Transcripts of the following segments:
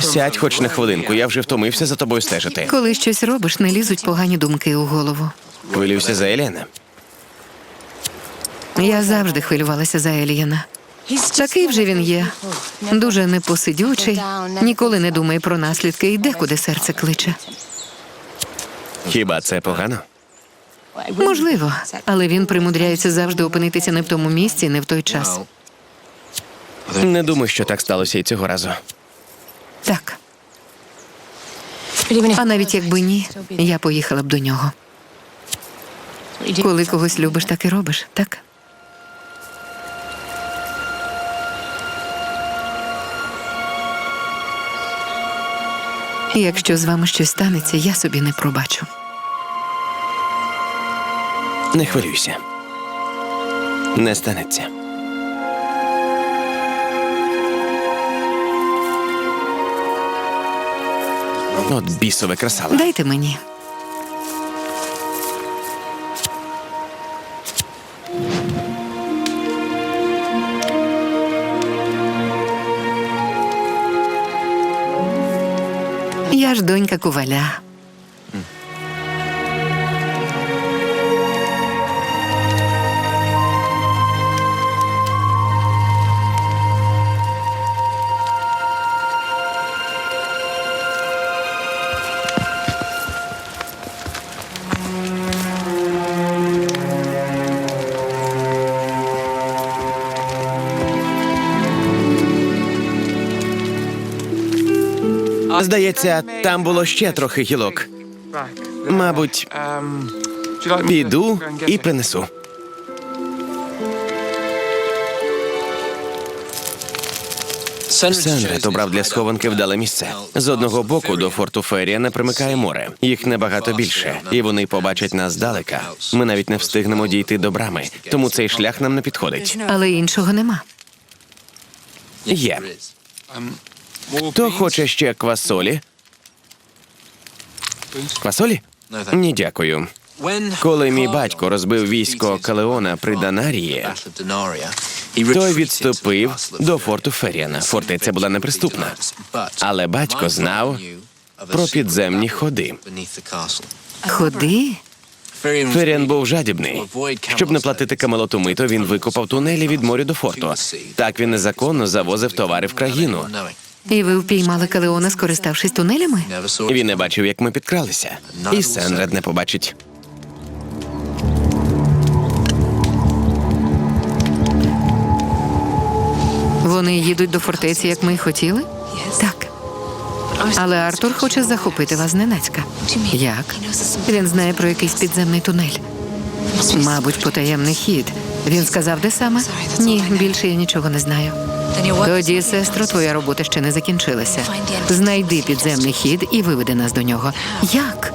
Сядь хоч на хвилинку, я вже втомився за тобою стежити. Коли щось робиш, не лізуть погані думки у голову. Хвилююся за Елена. Я завжди хвилювалася за Елієна. Такий вже він є. Дуже непосидючий, ніколи не думає про наслідки і декуди серце кличе. Хіба це погано? Можливо, але він примудряється завжди опинитися не в тому місці, не в той час. Не думаю, що так сталося і цього разу. Так. А навіть якби ні, я поїхала б до нього. Коли когось любиш, так і робиш, так? Якщо з вами щось станеться, я собі не пробачу. Не хвилюйся. Не станеться. От бісове красава. Дайте мені. Я ж донька коваля. Здається, там було ще трохи гілок. Мабуть, піду і принесу. Сенред обрав для схованки вдале місце. З одного боку до форту Ферія не примикає море. Їх набагато більше, і вони побачать нас здалека. Ми навіть не встигнемо дійти до брами, тому цей шлях нам не підходить. Але іншого нема. Є. Хто хоче ще квасолі? Квасолі? Ні, дякую. Коли мій батько розбив військо Калеона при Данарії, той відступив до форту Феріана. Фортеця була неприступна. Але батько знав про підземні ходи. Ходи. Феріан був жадібний. Щоб не платити камелоту мито, він викопав тунелі від моря до форту. Так він незаконно завозив товари в країну. І ви впіймали Калеона, скориставшись тунелями? Він не бачив, як ми підкралися. І Сенред не побачить. Вони їдуть до фортеці, як ми й хотіли? Так. Але Артур хоче захопити вас зненацька. Як? Він знає про якийсь підземний тунель. Мабуть, потаємний хід. Він сказав, де саме? Ні, більше я нічого не знаю. Тоді, сестро, твоя робота ще не закінчилася. Знайди підземний хід і виведи нас до нього. Як?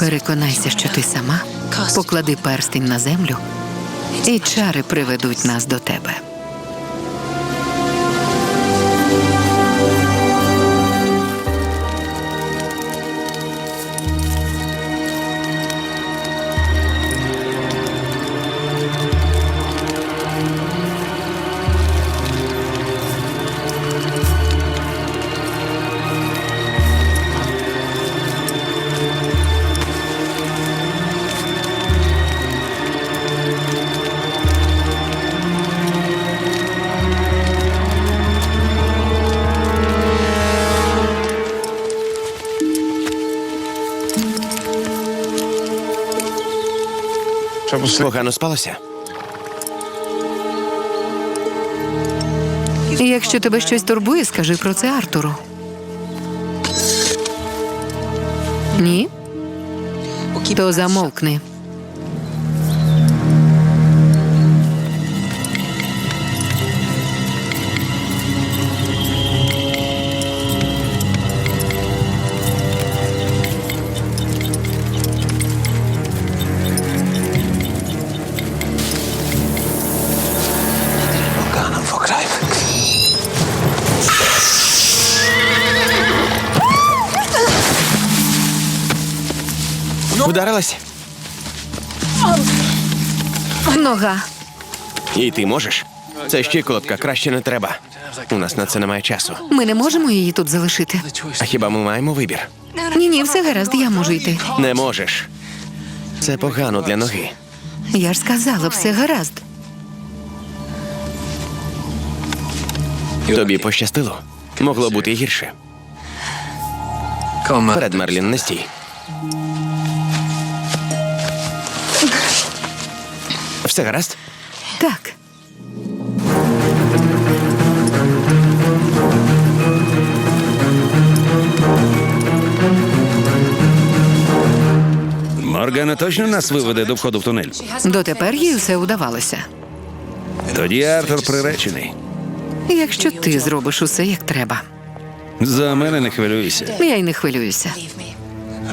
Переконайся, що ти сама. Поклади перстень на землю, і чари приведуть нас до тебе. Погано спалося? І якщо тебе щось турбує, скажи про це Артуру. Ні? То замовкни. Вдарилась? Нога. І ти можеш? Це щиколотка, краще не треба. У нас на це немає часу. Ми не можемо її тут залишити. А хіба ми маємо вибір? Ні, ні, все гаразд, я можу йти. Не можеш. Це погано для ноги. Я ж сказала, все гаразд. Тобі пощастило. Могло бути гірше. Перед Мерлін, не стій. Все гаразд? Так. Моргана точно нас виведе до входу в тунель. Дотепер їй все удавалося. Тоді Артур приречений. Якщо ти зробиш усе як треба, За мене не хвилюйся. я й не хвилююся.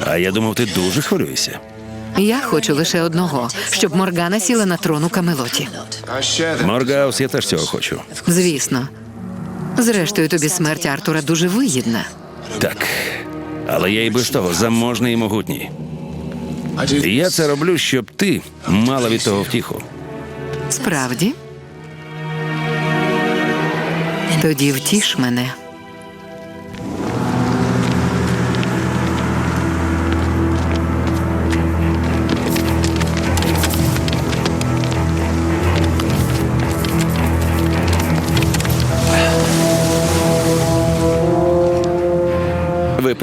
А я думав, ти дуже хвилюєшся. Я хочу лише одного, щоб Моргана сіла на трон у Камелоті. Моргаус, я теж цього хочу. Звісно. Зрештою, тобі смерть Артура дуже вигідна. Так. Але я і без того заможний і могутній. І я це роблю, щоб ти мала від того втіху. Справді? Тоді втіш мене.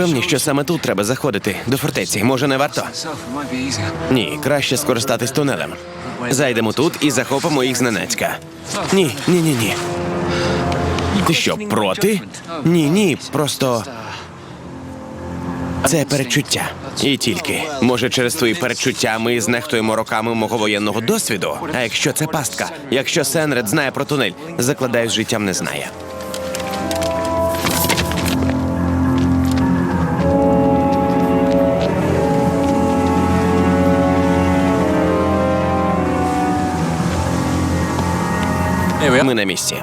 Ви певні, що саме тут треба заходити до фортеці? Може, не варто? Ні, краще скористатись тунелем. Зайдемо тут і захопимо їх зненацька. Ні, ні, ні, ні. Ти що, проти? Ні, ні, просто. Це передчуття. І тільки. Може, через твої передчуття ми знехтуємо роками мого воєнного досвіду. А якщо це пастка, якщо Сенред знає про тунель, закладаю, з життям не знає. Ми на місці.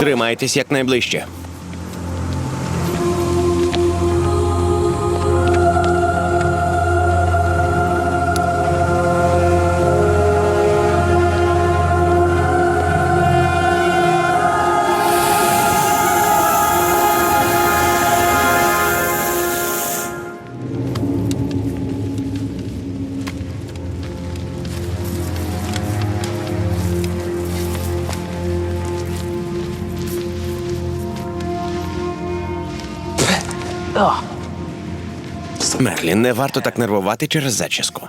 Тримайтесь якнайближче. Мерлін, не варто так нервувати через зачіску.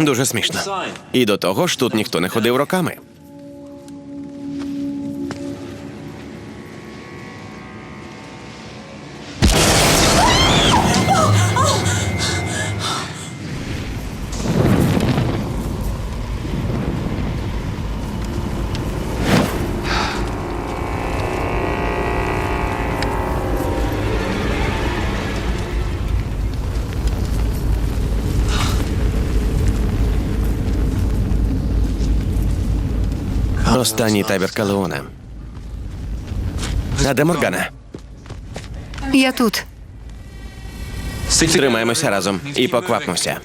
Дуже смішно. І до того ж тут ніхто не ходив роками. Останній табір Калеона. А де Моргана? Я тут. Тримаємося разом і поквапмося.